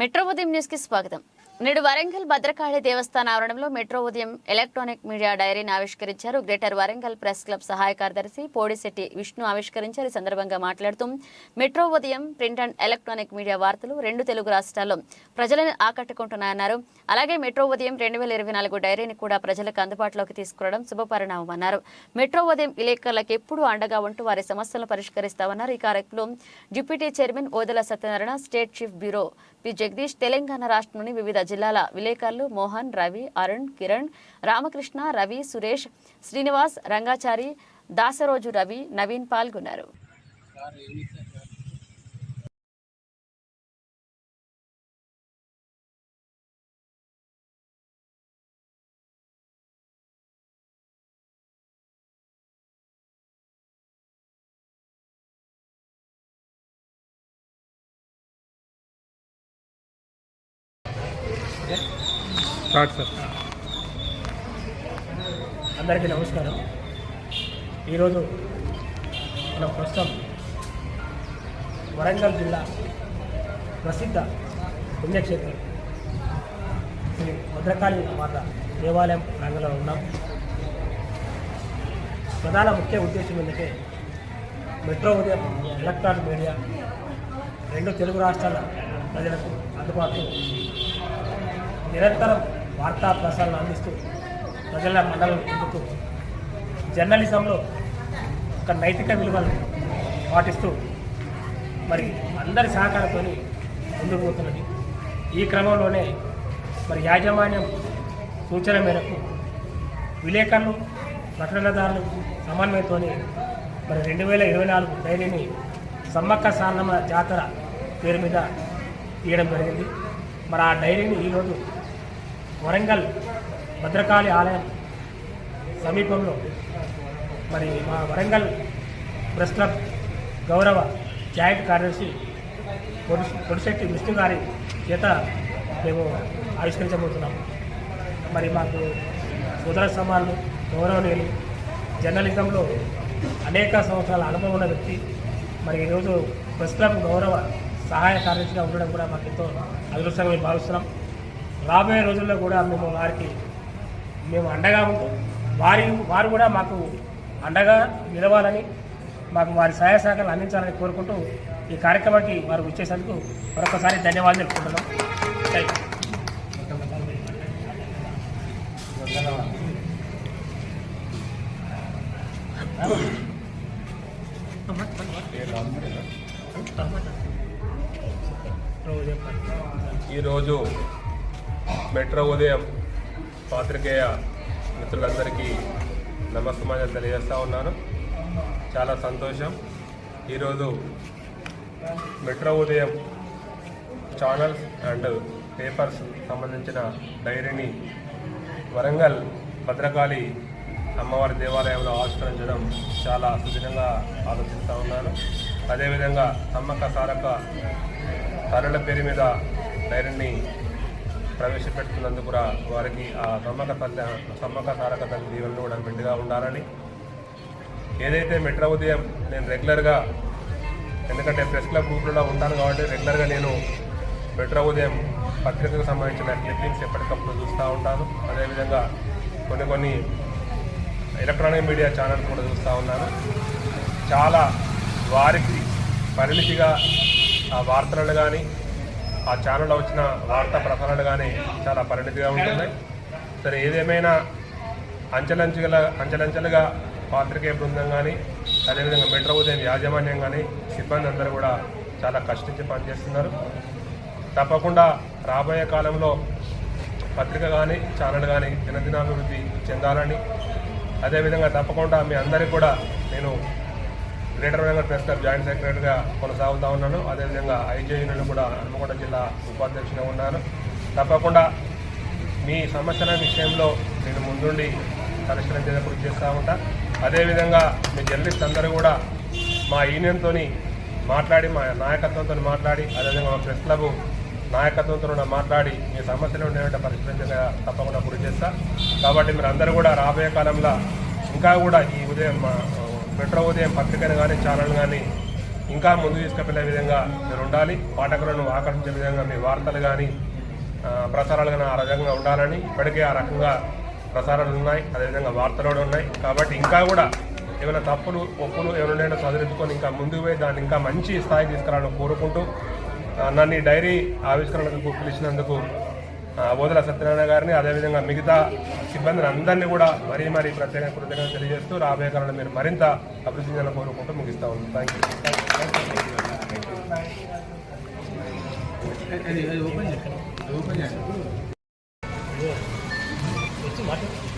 Metro ఉదయం న్యూస్కి స్వాగతం. నేడు వరంగల్ భద్రకాళి దేవస్థాన ఆవరణంలో మెట్రో ఉదయం ఎలక్ట్రానిక్ మీడియా డైరీని ఆవిష్కరించారు గ్రేటర్ వరంగల్ ప్రెస్ క్లబ్ సహాయ కార్యదర్శి పోడిశెట్టి విష్ణు ఆవిష్కరించారు ఈ సందర్భంగా మాట్లాడుతూ మెట్రో ఉదయం ప్రింట్ అండ్ ఎలక్ట్రానిక్ మీడియా వార్తలు రెండు తెలుగు రాష్ట్రాల్లో ప్రజలను ఆకట్టుకుంటున్నాయన్నారు. అలాగే మెట్రో ఉదయం రెండు వేల ఇరవై నాలుగు డైరీని కూడా ప్రజలకు అందుబాటులోకి తీసుకురావడం శుభపరిణామమన్నారు మెట్రో ఉదయం విలేకరులకు ఎప్పుడూ అండగా ఉంటూ వారి సమస్యలను పరిష్కరిస్తామన్నారు. ఈ కార్యక్రమంలో deputy chairman Odala Satyanarayana state chief bureau P. Jagadish Telangana రాష్ట్రంలోని వివిధ జిల్లాల విలేకరులు మోహన్ రవి అరుణ్ కిరణ్ రామకృష్ణ రవి సురేష్ శ్రీనివాస్ రంగాచారి దాసరోజు రవి నవీన్ పాల్గొన్నారు. Start sir. అందరికీ నమస్కారం. ఈరోజు మనం ప్రస్తుతం వరంగల్ జిల్లా ప్రసిద్ధ పుణ్యక్షేత్రం శ్రీ భద్రకాళి మాత దేవాలయం రంగంలో ఉన్నాం. ప్రధాన ముఖ్య ఉద్దేశం ఏంటంటే మెట్రో ఉదయం ఎలక్ట్రానిక్ మీడియా రెండు తెలుగు రాష్ట్రాల ప్రజలకు అందుబాటులో నిరంతరం వార్తా ప్రసారాలు అందిస్తూ ప్రజల మండలం పొందుతూ జర్నలిజంలో ఒక నైతిక విలువలను పాటిస్తూ మరి అందరి సహకారంతో ముందుకు పోతున్నది. ఈ క్రమంలోనే మరి యాజమాన్యం సూచన మేరకు విలేకరులు ప్రకటనదారులు సమన్వయంతో మరి రెండు వేల ఇరవై నాలుగు డైరీని సమ్మక్క సారలమ్మ జాతర పేరు మీద తీయడం జరిగింది. మరి ఆ డైరీని ఈరోజు వరంగల్ భద్రకాళి ఆలయం సమీపంలో. మరి మా వరంగల్ ప్రెస్ క్లబ్ గౌరవ జాయింట్ కార్యదర్శి పొడిశెట్టి విష్ణు గారి చేత మేము ఆవిష్కరించబోతున్నాము మరి మాకు సోదర సమానులు గౌరవనీయులు జర్నలిజంలో అనేక సంవత్సరాల అనుభవం ఉన్న వ్యక్తి మరి ఈరోజు ప్రెస్ క్లబ్ గౌరవ సహాయ కార్యదర్శిగా ఉండడం కూడా మాకు ఎంతో అదృష్టంగా మేము భావిస్తున్నాం. రాబోయే రోజుల్లో కూడా మేము వారికి మేము అండగా ఉంటాం. వారి వారు కూడా మాకు అండగా నిలవాలని మాకు వారి సహాయ సహకారాలు అందించాలని కోరుకుంటూ ఈ కార్యక్రమానికి వారు వచ్చేసేందుకు మరొకసారి ధన్యవాదాలు తెలుపుకుంటున్నాం. ఈరోజు మెట్రో ఉదయం పాత్రికేయ మిత్రులందరికీ నమస్తమాజం తెలియజేస్తూ ఉన్నాను. చాలా సంతోషం. ఈరోజు మెట్రో ఉదయం ఛానల్స్ అండ్ పేపర్స్ సంబంధించిన డైరీని వరంగల్ భద్రకాళి అమ్మవారి దేవాలయంలో ఆవిష్కరించడం చాలా సుదినంగా ఆలోచిస్తూ ఉన్నాను. అదేవిధంగా సమ్మక్క సారక్క తరుల పేరు మీద డైరీని ప్రవేశపెడుతున్నందుకు కూడా వారికి ఆ సమ్మక తల్లి సమ్మక సారక తల్లి దీవెనలు కూడా మెండుగా ఉండాలని. ఏదైతే మెట్రో ఉదయం నేను రెగ్యులర్గా ఎందుకంటే ప్రెస్ క్లబ్ గ్రూప్లో ఉంటాను కాబట్టి రెగ్యులర్గా నేను మెట్రో ఉదయం పత్రికకు సంబంధించిన క్లిప్పింగ్స్ ఎప్పటికప్పుడు చూస్తూ ఉంటాను. అదేవిధంగా కొన్ని కొన్ని ఎలక్ట్రానిక్ మీడియా ఛానల్స్ కూడా చూస్తూ ఉన్నాను. చాలా వారికి పరిమితిగా ఆ వార్తలను కానీ ఆ ఛానల్లో వచ్చిన వార్తా ప్రసారాలు కానీ చాలా పరిణితిగా ఉంటున్నాయి సరే ఏదేమైనా అంచెలంచెల అంచెలంచెలుగా పాత్రికేయ బృందం కానీ అదేవిధంగా మెట్రో ఉదయం యాజమాన్యం కానీ సిబ్బంది అందరూ కూడా చాలా కష్టించి పనిచేస్తున్నారు. తప్పకుండా రాబోయే కాలంలో పత్రిక కానీ ఛానల్ కానీ దినదినాభివృద్ధి చెందాలని అదేవిధంగా తప్పకుండా మీ అందరికీ కూడా నేను greater Warangal press club joint సెక్రటరీగా కొనసాగుతూ ఉన్నాను. అదేవిధంగా ఐజే యూనియన్ కూడా హనుమకొండ జిల్లా ఉపాధ్యక్షునిగా ఉన్నాను. తప్పకుండా మీ సమస్యల విషయంలో నేను ముందుండి పరిష్కరించేందుకు కృషి చేస్తూ ఉంటా. అదేవిధంగా మీ జర్నలిస్ట్ అందరూ కూడా మా యూనియన్తో మాట్లాడి మా నాయకత్వంతో మాట్లాడి అదేవిధంగా మా ప్రెస్ క్లబ్ నాయకత్వంతో మాట్లాడి మీ సమస్యలు ఉండేవంటే పరిష్కరించగా తప్పకుండా కృషి చేస్తా. కాబట్టి మీరు అందరూ కూడా రాబోయే కాలంలో ఇంకా కూడా ఈ ఉదయం మా మెట్రో ఉదయం పత్రికను కానీ ఛానల్ కానీ ఇంకా ముందు తీసుకెళ్ళే విధంగా మీరు ఉండాలి. పాఠకులను ఆకర్షించే విధంగా మీ వార్తలు కానీ ప్రసారాలు కానీ ఆ రకంగా ఉండాలని ఇప్పటికే ఆ రకంగా ప్రసారాలు ఉన్నాయి. అదేవిధంగా వార్తలు కూడా ఉన్నాయి. కాబట్టి ఇంకా కూడా ఏమైనా తప్పులు ఒప్పులు ఏమైనా ఉన్నాయో ఇంకా ముందుకు పోయి దాన్ని ఇంకా మంచి స్థాయికి తీసుకురావాలని కోరుకుంటూ నన్ను ఈ డైరీ ఆవిష్కరణకు పిలిచినందుకు ఆ, సత్యనారాయణ గారిని అదేవిధంగా మిగతా సిబ్బందిని అందరినీ కూడా మరీ మరీ ప్రత్యేక కృతజ్ఞతలు తెలియజేస్తూ రాబోయే కాలంలో మీరు మరింత అభివృద్ధి చెందాలని కోరుకుంటూ ముగిస్తా ఉన్నాను థ్యాంక్ యూ